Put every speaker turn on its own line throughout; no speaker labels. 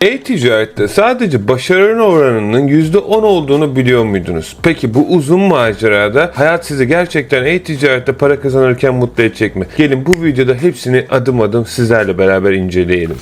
E-ticarette sadece başarının oranının %10 olduğunu biliyor muydunuz? Peki bu uzun macerada hayat sizi gerçekten e-ticarette para kazanırken mutlu edecek mi? Gelin bu videoda hepsini adım adım sizlerle beraber inceleyelim.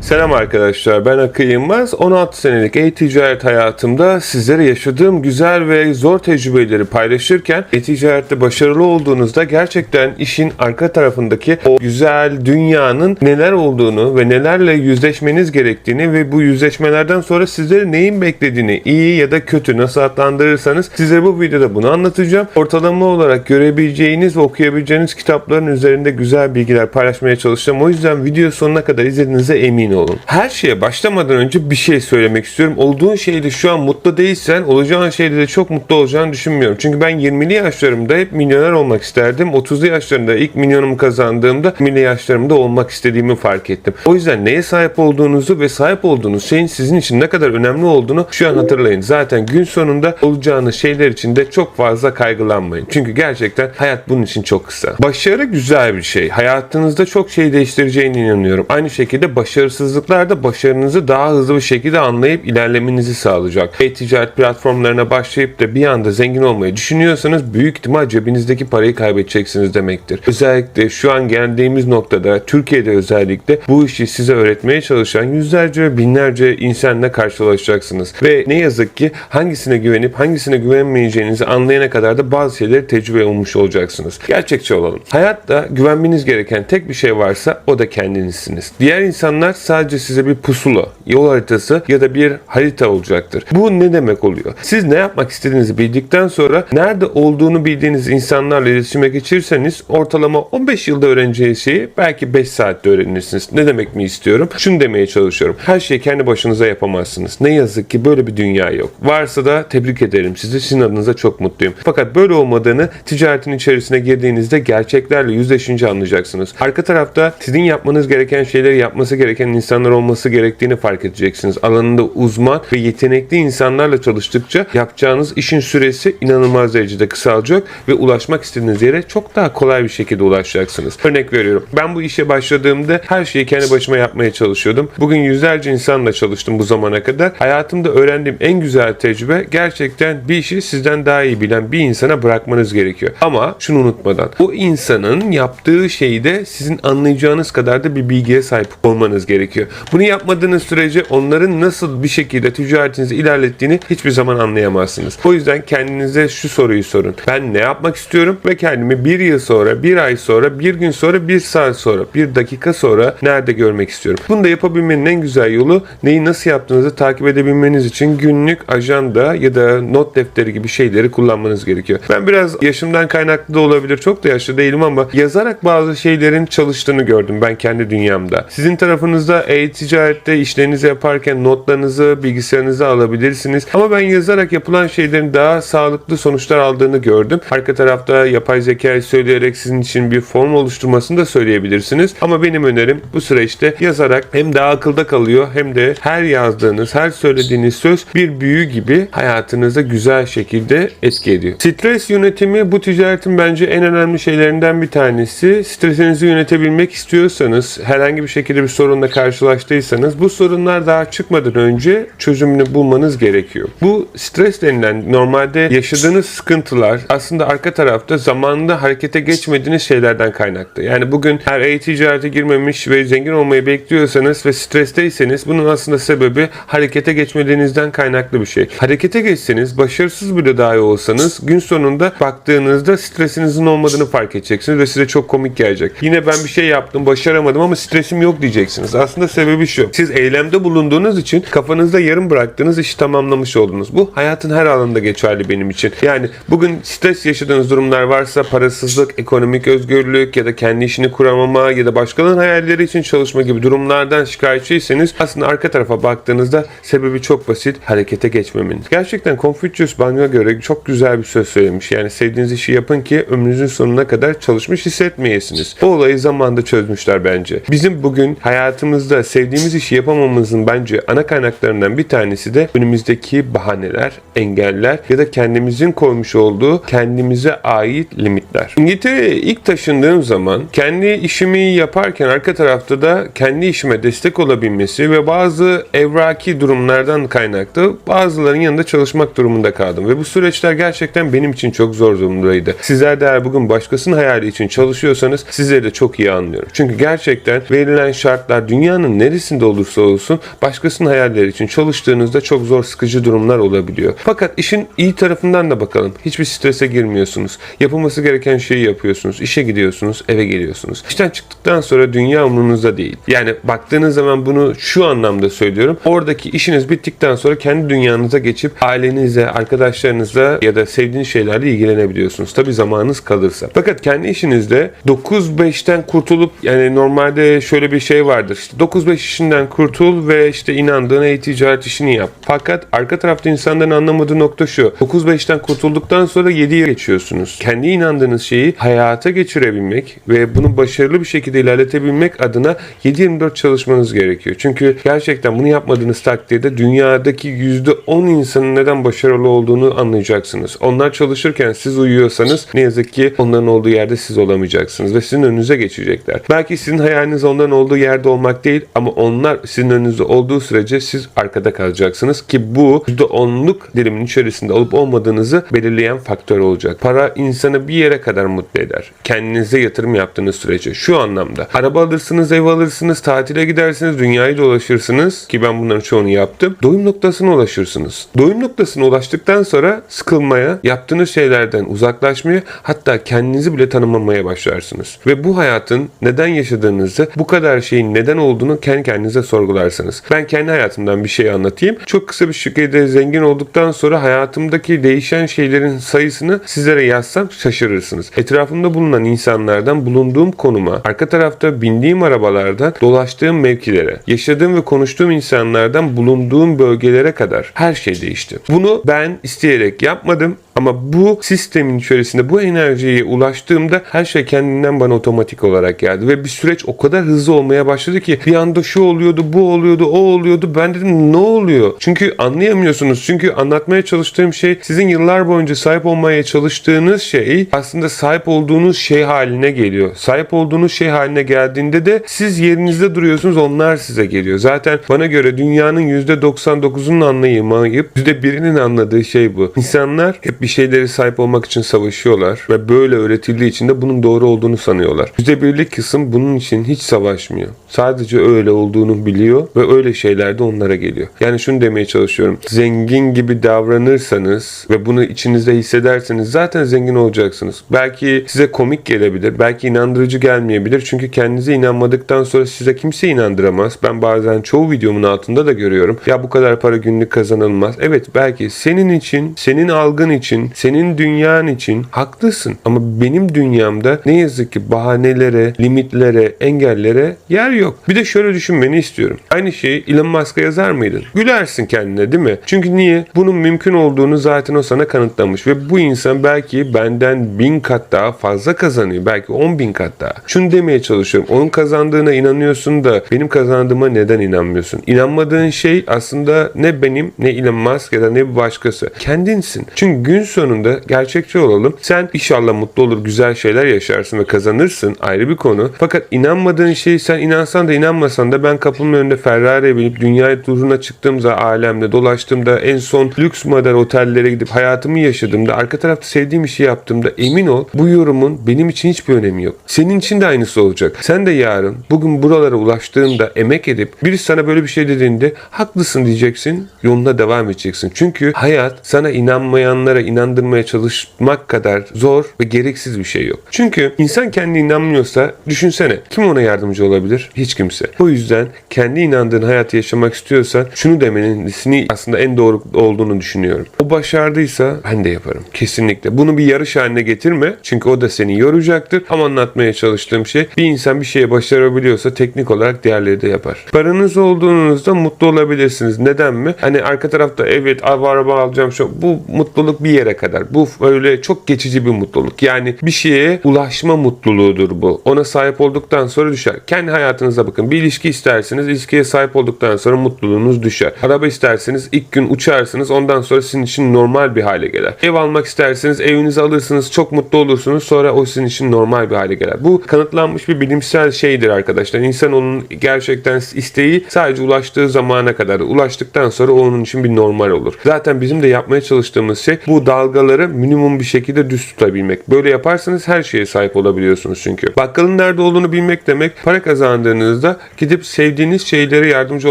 Selam arkadaşlar ben Akı Yılmaz. 16 senelik e-ticaret hayatımda sizlere yaşadığım güzel ve zor tecrübeleri paylaşırken e-ticarette başarılı olduğunuzda gerçekten işin arka tarafındaki o güzel dünyanın neler olduğunu ve nelerle yüzleşmeniz gerektiğini ve bu yüzleşmelerden sonra sizleri neyin beklediğini iyi ya da kötü nasıl adlandırırsanız size bu videoda bunu anlatacağım. Ortalama olarak görebileceğiniz ve okuyabileceğiniz kitapların üzerinde güzel bilgiler paylaşmaya çalışacağım. O yüzden video sonuna kadar izlediğinize emin olun. Her şeye başlamadan önce bir şey söylemek istiyorum. Olduğun şeyde şu an mutlu değilsen olacağın şeyde de çok mutlu olacağını düşünmüyorum. Çünkü ben 20'li yaşlarımda hep milyoner olmak isterdim. 30'lu yaşlarımda ilk milyonumu kazandığımda 20'li yaşlarımda olmak istediğimi fark ettim. O yüzden neye sahip olduğunuzu ve sahip olduğunuz şeyin sizin için ne kadar önemli olduğunu şu an hatırlayın. Zaten gün sonunda olacağınız şeyler için de çok fazla kaygılanmayın. Çünkü gerçekten hayat bunun için çok kısa. Başarı güzel bir şey. Hayatınızda çok şey değiştireceğine inanıyorum. Aynı şekilde başarısızlıklar da başarınızı daha hızlı bir şekilde anlayıp ilerlemenizi sağlayacak. E-ticaret platformlarına başlayıp da bir anda zengin olmayı düşünüyorsanız büyük ihtimal cebinizdeki parayı kaybedeceksiniz demektir. Özellikle şu an geldiğimiz noktada Türkiye'de özellikle bu işi size öğretmeye çalışan yüzlerce binlerce insanla karşılaşacaksınız. Ve ne yazık ki hangisine güvenip hangisine güvenmeyeceğinizi anlayana kadar da bazı şeyleri tecrübe olmuş olacaksınız. Gerçekçi olalım. Hayatta güvenmeniz gereken tek bir şey varsa o da kendinizsiniz. Diğer insanlar sadece size bir pusula, yol haritası ya da bir harita olacaktır. Bu ne demek oluyor? Siz ne yapmak istediğinizi bildikten sonra nerede olduğunu bildiğiniz insanlarla iletişime geçirseniz ortalama 15 yılda öğreneceği şeyi belki 5 saatte öğrenirsiniz. Ne demek mi istiyorum? Şunu demeye çalışıyorum. Her şeyi kendi başınıza yapamazsınız. Ne yazık ki böyle bir dünya yok. Varsa da tebrik ederim sizi. Sizin adınıza çok mutluyum. Fakat böyle olmadığını ticaretin içerisine girdiğinizde gerçeklerle yüzleşince anlayacaksınız. Arka tarafta sizin yapmanız gereken şeyleri yapması gereken insanlar olması gerektiğini fark edeceksiniz. Alanında uzman ve yetenekli insanlarla çalıştıkça yapacağınız işin süresi inanılmaz derecede kısalacak ve ulaşmak istediğiniz yere çok daha kolay bir şekilde ulaşacaksınız. Örnek veriyorum. Ben bu işe başladığımda her şeyi kendi başıma yapmaya çalışıyordum. Bugün yüzlerce insanla çalıştım bu zamana kadar. Hayatımda öğrendiğim en güzel tecrübe gerçekten bir işi sizden daha iyi bilen bir insana bırakmanız gerekiyor. Ama şunu unutmadan o insanın yaptığı şeyde sizin anlayacağınız kadar da bir bilgiye sahip olmanız gerekiyor. Bunu yapmadığınız sürece onların nasıl bir şekilde ticaretinizi ilerlettiğini hiçbir zaman anlayamazsınız. O yüzden kendinize şu soruyu sorun. Ben ne yapmak istiyorum ve kendimi bir yıl sonra, bir ay sonra, bir gün sonra, bir saat sonra, bir dakika sonra nerede görmek istiyorum? Bunu da yapabilmenin en güzel yolu neyi nasıl yaptığınızı takip edebilmeniz için günlük ajanda ya da not defteri gibi şeyleri kullanmanız gerekiyor. Ben biraz yaşımdan kaynaklı da olabilir. Çok da yaşlı değilim ama yazarak bazı şeylerin çalıştığını gördüm ben kendi dünyamda. Sizin tarafınızda e-ticarette işlerinizi yaparken notlarınızı bilgisayarınıza alabilirsiniz. Ama ben yazarak yapılan şeylerin daha sağlıklı sonuçlar aldığını gördüm. Arka tarafta yapay zekayı söyleyerek sizin için bir form oluşturmasını da söyleyebilirsiniz. Ama benim önerim bu süreçte yazarak hem daha akılda kalıyor hem de her yazdığınız, her söylediğiniz söz bir büyü gibi hayatınıza güzel şekilde etki ediyor. Stres yönetimi bu ticaretin bence en önemli şeylerinden bir tanesi. Stresinizi yönetebilmek istiyorsanız, herhangi bir şekilde bir sorunla karşılaştıysanız bu sorunlar daha çıkmadan önce çözümünü bulmanız gerekiyor. Bu stres denilen normalde yaşadığınız sıkıntılar aslında arka tarafta zamanında harekete geçmediğiniz şeylerden kaynaklı. Yani bugün her e-ticarete girmemiş ve zengin olmayı bekliyorsanız ve stresteyseniz bunun aslında sebebi harekete geçmediğinizden kaynaklı bir şey. Harekete geçseniz, başarısız bile dahi olsanız gün sonunda baktığınızda stresinizin olmadığını fark edeceksiniz ve size çok komik gelecek. Yine ben bir şey yaptım, başaramadım ama stresim yok diyeceksiniz. Aslında sebebi şu. Siz eylemde bulunduğunuz için kafanızda yarım bıraktığınız işi tamamlamış oldunuz. Bu hayatın her alanında geçerli benim için. Yani bugün stres yaşadığınız durumlar varsa parasızlık, ekonomik özgürlük ya da kendi işini kuramama ya da başkalarının hayalleri için çalışma gibi durumlardan şikayetçiyseniz aslında arka tarafa baktığınızda sebebi çok basit. Harekete geçmemeniz. Gerçekten Confucius bana göre çok güzel bir söz söylemiş. Yani sevdiğiniz işi yapın ki ömrünüzün sonuna kadar çalışmış hissetmeyesiniz. Bu olayı zamanda çözmüşler bence. Bizim bugün hayatımızda hayatımızda sevdiğimiz işi yapamamızın bence ana kaynaklarından bir tanesi de önümüzdeki bahaneler, engeller ya da kendimizin koymuş olduğu kendimize ait limitler. İngiltere'ye ilk taşındığım zaman kendi işimi yaparken arka tarafta da kendi işime destek olabilmesi ve bazı evraki durumlardan kaynaklı bazılarının yanında çalışmak durumunda kaldım. Ve bu süreçler gerçekten benim için çok zor durumdaydı. Sizler de eğer bugün başkasının hayali için çalışıyorsanız sizleri de çok iyi anlıyorum. Çünkü gerçekten verilen şartlar dünyanın neresinde olursa olsun başkasının hayalleri için çalıştığınızda çok zor sıkıcı durumlar olabiliyor. Fakat işin iyi tarafından da bakalım. Hiçbir strese girmiyorsunuz. Yapılması gereken şeyi yapıyorsunuz. İşe gidiyorsunuz, eve geliyorsunuz. İşten çıktıktan sonra dünya umurunuzda değil. Yani baktığınız zaman bunu şu anlamda söylüyorum. Oradaki işiniz bittikten sonra kendi dünyanıza geçip ailenizle, arkadaşlarınızla ya da sevdiğiniz şeylerle ilgilenebiliyorsunuz. Tabi zamanınız kalırsa. Fakat kendi işinizde 9-5'ten kurtulup yani normalde şöyle bir şey vardır. İşte 9-5 işinden kurtul ve işte inandığın e-ticaret işini yap. Fakat arka tarafta insanların anlamadığı nokta şu. 9-5'ten kurtulduktan sonra 7'ye geçiyorsunuz. Kendi inandığınız şeyi hayata geçirebilmek ve bunu başarılı bir şekilde ilerletebilmek adına 7-24 çalışmanız gerekiyor. Çünkü gerçekten bunu yapmadığınız takdirde dünyadaki %10 insanın neden başarılı olduğunu anlayacaksınız. Onlar çalışırken siz uyuyorsanız ne yazık ki onların olduğu yerde siz olamayacaksınız ve sizin önünüze geçecekler. Belki sizin hayaliniz onların olduğu yerde olmak değil ama onlar sizin önünüzde olduğu sürece siz arkada kalacaksınız ki bu %10'luk dilimin içerisinde olup olmadığınızı belirleyen faktör olacak. Para insanı bir yere kadar mutlu eder. Kendinize yatırım yaptığınız sürece. Şu anlamda. Araba alırsınız, ev alırsınız, tatile gidersiniz, dünyayı dolaşırsınız ki ben bunların çoğunu yaptım. Doyum noktasına ulaşırsınız. Doyum noktasına ulaştıktan sonra sıkılmaya, yaptığınız şeylerden uzaklaşmaya hatta kendinizi bile tanımlamaya başlarsınız. Ve bu hayatın neden yaşadığınızı, bu kadar şeyin neden olduğunu kendi kendinize sorgularsınız. Ben kendi hayatımdan bir şey anlatayım. Çok kısa bir şekilde zengin olduktan sonra hayatımdaki değişen şeylerin sayısını sizlere yazsam şaşırırsınız. Etrafımda bulunan insanlardan bulunduğum konuma, arka tarafta bindiğim arabalardan dolaştığım mevkilere, yaşadığım ve konuştuğum insanlardan bulunduğum bölgelere kadar her şey değişti. Bunu ben isteyerek yapmadım ama bu sistemin içerisinde bu enerjiye ulaştığımda her şey kendinden bana otomatik olarak geldi. Ve bir süreç o kadar hızlı olmaya başladı ki bir anda şu oluyordu, bu oluyordu, o oluyordu. Ben dedim ne oluyor? Çünkü anlayamıyorsunuz. Çünkü anlatmaya çalıştığım şey sizin yıllar boyunca sahip olmaya çalıştığınız şey aslında sahip olduğunuz şey haline geliyor. Sahip olduğunuz şey haline geldiğinde de siz yerinizde duruyorsunuz onlar size geliyor. Zaten bana göre dünyanın %99'unun anlayamayıp %1'inin anladığı şey bu. İnsanlar hep bir şeyleri sahip olmak için savaşıyorlar ve böyle öğretildiği için de bunun doğru olduğunu sanıyorlar. %1'lik kısım bunun için hiç savaşmıyor. Sadece öyle olduğunu biliyor ve öyle şeyler de onlara geliyor. Yani şunu demeye çalışıyorum. Zengin gibi davranırsanız ve bunu içinizde hissederseniz zaten zengin olacaksınız. Belki size komik gelebilir, belki inandırıcı gelmeyebilir. Çünkü kendinize inanmadıktan sonra size kimse inandıramaz. Ben bazen çoğu videomun altında da görüyorum. Ya bu kadar para günlük kazanılmaz. Evet belki senin için, senin algın için, senin dünyan için haklısın. Ama benim dünyamda ne yazık ki bahanelere, limitlere, engellere yer yok. Bir de şöyle düşünmeni istiyorum. Aynı şeyi Elon Musk'a yazar mıydın? Gülersin kendine değil mi? Çünkü niye? Bunun mümkün olduğunu zaten o sana kanıtlamış ve bu insan belki benden bin kat daha fazla kazanıyor. Belki on bin kat daha. Şunu demeye çalışıyorum. Onun kazandığına inanıyorsun da benim kazandığıma neden inanmıyorsun? İnanmadığın şey aslında ne benim ne Elon Musk ya da ne bir başkası. Kendinsin. Çünkü gün sonunda gerçekçi olalım. Sen inşallah mutlu olur, güzel şeyler yaşarsın ve kazanırsın. Ayrı bir konu. Fakat inanmadığın şey sen inansan da inanmasan da ben kapımın önünde Ferrari'ye binip dünya turuna çıktığımda alemde dolaştığımda en son lüks model otellere gidip hayatımı yaşadığımda arka tarafta sevdiğim işi yaptığımda emin ol bu yorumun benim için hiçbir önemi yok. Senin için de aynısı olacak. Sen de yarın bugün buralara ulaştığında emek edip birisi sana böyle bir şey dediğinde haklısın diyeceksin. Yoluna devam edeceksin. Çünkü hayat sana inanmayanlara inandırmaya çalışmak kadar zor ve gereksiz bir şey yok. Çünkü insan kendi inanmıyorsa düşünsene kim ona yardımcı olabilir? Hiç kimse. O yüzden kendi inandığın hayatı yaşamak istiyorsan şunu demenin aslında en doğru olduğunu düşünüyorum. O başardıysa ben de yaparım. Kesinlikle. Bunu bir yarış haline getirme. Çünkü o da seni yoracaktır. Ama anlatmaya çalıştığım şey bir insan bir şeye başarabiliyorsa teknik olarak diğerleri de yapar. Paranız olduğunuzda mutlu olabilirsiniz. Neden mi? Hani arka tarafta evet araba alacağım şu bu mutluluk bir yere kadar. Bu öyle çok geçici bir mutluluk. Yani bir şeye ulaşma mutluluğudur bu. Ona sahip olduktan sonra düşer. Kendi hayatınıza bakın. Bir ilişki istersiniz. ilişkiye sahip olduktan sonra mutluluğunuz düşer. Araba isterseniz ilk gün uçarsınız. Ondan sonra sizin için normal bir hale gelir. Ev almak isterseniz evinizi alırsınız. Çok mutlu olursunuz. Sonra o sizin için normal bir hale gelir. Bu kanıtlanmış bir bilimsel şeydir arkadaşlar. İnsanoğlunun gerçekten isteği sadece ulaştığı zamana kadar. Ulaştıktan sonra onun için bir normal olur. Zaten bizim de yapmaya çalıştığımız şey bu dalgaları minimum bir şekilde düz tutabilmek. Böyle yaparsanız her şeye sahip olabiliyorsunuz çünkü. Bakkalın nerede olduğunu bilmek demek para kazandığınızda gidip sevdiğiniz şeylere yardımcı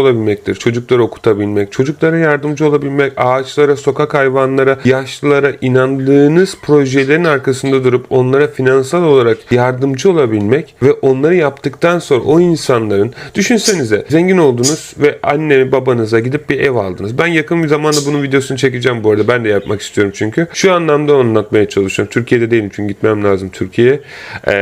olabilmektir. Çocukları okutabilmek, çocuklara yardımcı olabilmek, ağaçlara, sokak hayvanlara, yaşlılara inandığınız projelerin arkasında durup onlara finansal olarak yardımcı olabilmek ve onları yaptıktan sonra o insanların düşünsenize zengin oldunuz ve anne babanıza gidip bir ev aldınız. Ben yakın bir zamanda bunun videosunu çekeceğim bu arada. Ben de yapmak istiyorum çünkü. Şu anlamda anlatmaya çalışıyorum. Türkiye'de değilim çünkü gitmem lazım Türkiye'ye. Ee,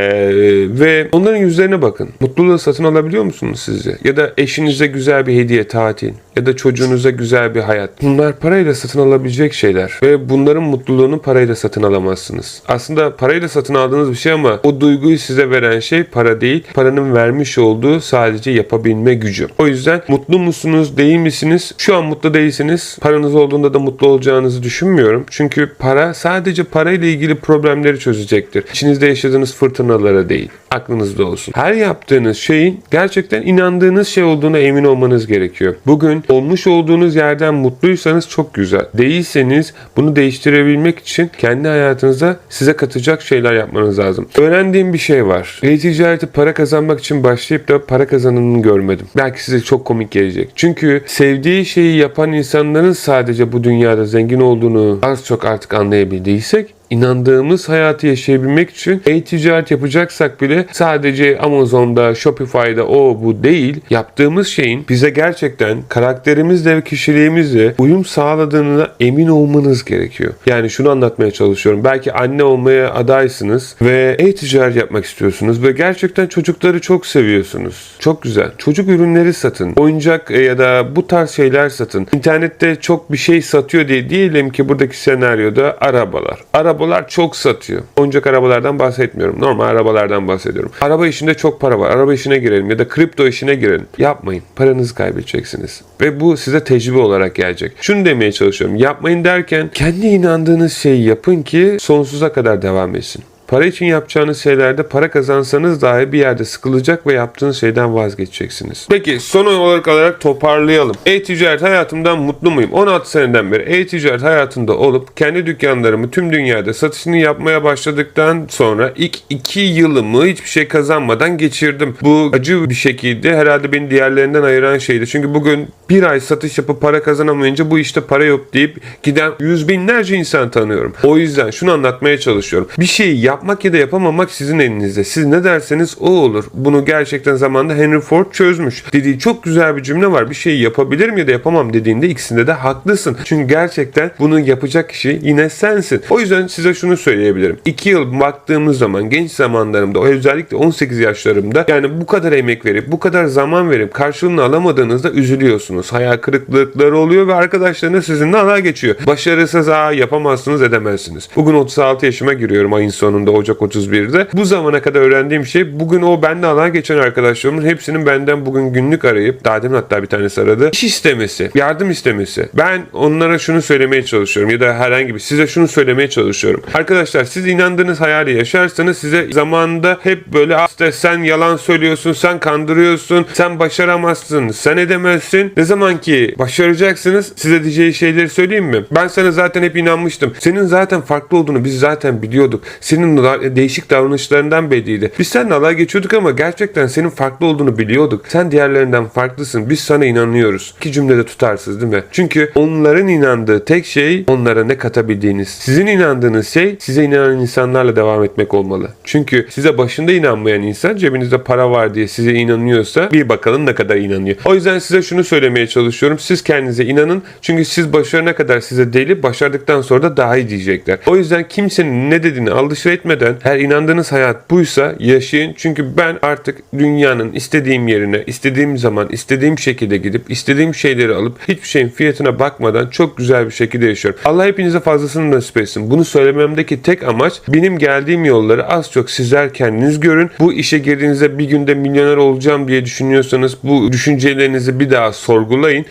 ve onların yüzlerine bakın. Mutluluğu satın alabiliyor musunuz sizce? Ya da eşinize güzel bir hediye, tatil ya da çocuğunuza güzel bir hayat. Bunlar parayla satın alabilecek şeyler. Ve bunların mutluluğunu parayla satın alamazsınız. Aslında parayla satın aldığınız bir şey ama o duyguyu size veren şey para değil. Paranın vermiş olduğu sadece yapabilme gücü. O yüzden mutlu musunuz, değil misiniz? Şu an mutlu değilsiniz. Paranız olduğunda da mutlu olacağınızı düşünmüyorum. Çünkü para sadece parayla ilgili problemleri çözecektir. İçinizde yaşadığınız fırtınalara değil. Aklınızda olsun. Her yaptığınız şeyin gerçekten inandığınız şey olduğuna emin olmanız gerekiyor. Bugün olmuş olduğunuz yerden mutluysanız çok güzel. Değilseniz bunu değiştirebilmek için kendi hayatınıza size katacak şeyler yapmanız lazım. Öğrendiğim bir şey var. E-ticareti para kazanmak için başlayıp da para kazananını görmedim. Belki size çok komik gelecek. Çünkü sevdiği şeyi yapan insanların sadece bu dünyada zengin olduğunu az çok artık anlayabildiysek inandığımız hayatı yaşayabilmek için e-ticaret yapacaksak bile sadece Amazon'da, Shopify'da o bu değil. Yaptığımız şeyin bize gerçekten karakterimizle ve kişiliğimizle uyum sağladığına emin olmanız gerekiyor. Yani şunu anlatmaya çalışıyorum. Belki anne olmaya adaysınız ve e-ticaret yapmak istiyorsunuz ve gerçekten çocukları çok seviyorsunuz. Çok güzel. Çocuk ürünleri satın. Oyuncak e, ya da bu tarz şeyler satın. İnternette çok bir şey satıyor diye diyelim ki buradaki senaryoda arabalar. Arabalar çok satıyor. Oyuncak arabalardan bahsetmiyorum. Normal arabalardan bahsediyorum. Araba işinde çok para var. Araba işine girelim ya da kripto işine girelim. Yapmayın. Paranızı kaybedeceksiniz. Ve bu size tecrübe olarak gelecek. Şunu demeye çalışıyorum. Yapmayın derken kendi inandığınız şeyi yapın ki sonsuza kadar devam etsin. Para için yapacağınız şeylerde para kazansanız dahi bir yerde sıkılacak ve yaptığınız şeyden vazgeçeceksiniz. Peki son olarak olarak toparlayalım. E-ticaret hayatımdan mutlu muyum? 16 seneden beri e-ticaret hayatında olup kendi dükkanlarımı tüm dünyada satışını yapmaya başladıktan sonra ilk 2 yılımı hiçbir şey kazanmadan geçirdim. Bu acı bir şekilde herhalde beni diğerlerinden ayıran şeydi. Çünkü bugün bir ay satış yapıp para kazanamayınca bu işte para yok deyip giden yüz binlerce insan tanıyorum. O yüzden şunu anlatmaya çalışıyorum. Bir şeyi yapmak ya da yapamamak sizin elinizde. Siz ne derseniz o olur. Bunu gerçekten zamanda Henry Ford çözmüş. Dediği çok güzel bir cümle var. Bir şeyi yapabilirim ya da yapamam dediğinde ikisinde de haklısın. Çünkü gerçekten bunu yapacak kişi yine sensin. O yüzden size şunu söyleyebilirim. 2 yıl baktığımız zaman genç zamanlarımda özellikle 18 yaşlarımda yani bu kadar emek verip bu kadar zaman verip karşılığını alamadığınızda üzülüyorsunuz. Hayal kırıklıkları oluyor ve arkadaşlarınız sizinle alay geçiyor. Başarısız ha yapamazsınız edemezsiniz. Bugün 36 yaşıma giriyorum ayın sonunda Ocak 31'de. Bu zamana kadar öğrendiğim şey bugün o bende alay geçen arkadaşlarımın hepsinin benden bugün günlük arayıp daha demin hatta bir tanesi aradı. İş istemesi, yardım istemesi. Ben onlara şunu söylemeye çalışıyorum ya da herhangi bir size şunu söylemeye çalışıyorum. Arkadaşlar siz inandığınız hayali yaşarsanız size zamanında hep böyle "Ah işte sen yalan söylüyorsun, sen kandırıyorsun, sen başaramazsın, sen edemezsin. Ne zaman ki başaracaksınız size diyeceği şeyleri söyleyeyim mi? Ben sana zaten hep inanmıştım. Senin zaten farklı olduğunu biz zaten biliyorduk. Senin da- değişik davranışlarından belliydi. Biz seninle alay geçiyorduk ama gerçekten senin farklı olduğunu biliyorduk. Sen diğerlerinden farklısın. Biz sana inanıyoruz. İki cümlede tutarsız değil mi? Çünkü onların inandığı tek şey onlara ne katabildiğiniz. Sizin inandığınız şey size inanan insanlarla devam etmek olmalı. Çünkü size başında inanmayan insan cebinizde para var diye size inanıyorsa bir bakalım ne kadar inanıyor. O yüzden size şunu söylemeye çalışıyorum. Siz kendinize inanın. Çünkü siz başarana kadar size deli, başardıktan sonra da daha iyi diyecekler. O yüzden kimsenin ne dediğini aldırış etmeyin etmeden eğer inandığınız hayat buysa yaşayın. Çünkü ben artık dünyanın istediğim yerine, istediğim zaman, istediğim şekilde gidip, istediğim şeyleri alıp hiçbir şeyin fiyatına bakmadan çok güzel bir şekilde yaşıyorum. Allah hepinize fazlasını nasip etsin. Bunu söylememdeki tek amaç benim geldiğim yolları az çok sizler kendiniz görün. Bu işe girdiğinizde bir günde milyoner olacağım diye düşünüyorsanız bu düşüncelerinizi bir daha sorgulayın.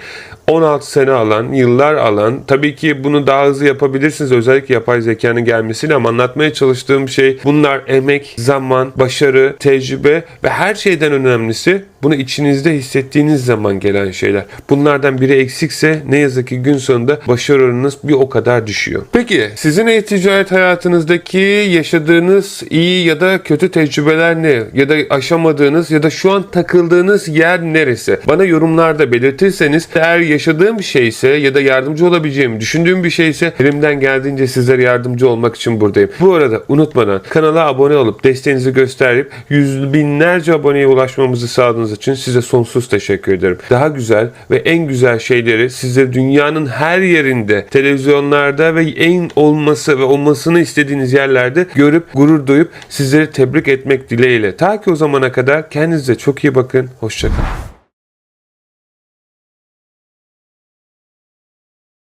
16 sene alan, yıllar alan, tabii ki bunu daha hızlı yapabilirsiniz özellikle yapay zekanın gelmesiyle ama anlatmaya çalıştığım şey bunlar emek, zaman, başarı, tecrübe ve her şeyden önemlisi bunu içinizde hissettiğiniz zaman gelen şeyler. Bunlardan biri eksikse ne yazık ki gün sonunda başarı oranınız bir o kadar düşüyor. Peki sizin e-ticaret hayatınızdaki yaşadığınız iyi ya da kötü tecrübeler ne? Ya da aşamadığınız ya da şu an takıldığınız yer neresi? Bana yorumlarda belirtirseniz eğer yaşadığım bir şeyse ya da yardımcı olabileceğimi düşündüğüm bir şeyse elimden geldiğince sizlere yardımcı olmak için buradayım. Bu arada unutmadan kanala abone olup desteğinizi gösterip yüz binlerce aboneye ulaşmamızı sağladığınız için size sonsuz teşekkür ederim. Daha güzel ve en güzel şeyleri size dünyanın her yerinde televizyonlarda ve en olması ve olmasını istediğiniz yerlerde görüp gurur duyup sizleri tebrik etmek dileğiyle. Ta ki o zamana kadar kendinize çok iyi bakın. Hoşçakalın.